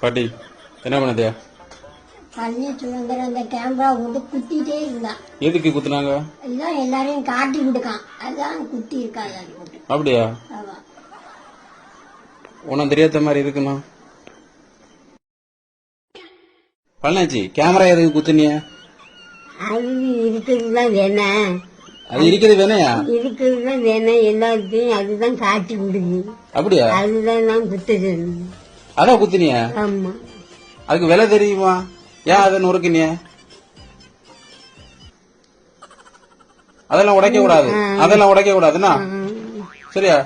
பாட்டி என்ன பண்ணுதியா பள்ளி சுதந்திரம் அந்த கேமரா கொண்டு குத்திட்டே இருந்தான் எதுக்கு குத்துனாங்க? எல்லாம் எல்லாரையும் காட்டி கொடுக்கான். அதான் குத்தி அது போட்டு அப்படியா? ஆமா. உனக்கு தெரியாத மாதிரி இருக்குண்ணா பழனாச்சி கேமரா எதுக்கு குத்துனிய? அது இருக்கிறதுலாம் வேணாம் அது இருக்கிறது வேணையா? இருக்கிறதுலாம் வேணாம் எல்லாத்தையும் அதுதான் காட்டி கொடுக்கு அப்படியா? அதுதான் நான் குத்துறது அதான் குத்துனிய? ஆமா. அதுக்கு விலை தெரியுமா? ஏன் அதை நொறுக்குனிய? அதெல்லாம் உடைக்க கூடாது. அதெல்லாம் உடைக்க கூடாதுன்னா? சரியா?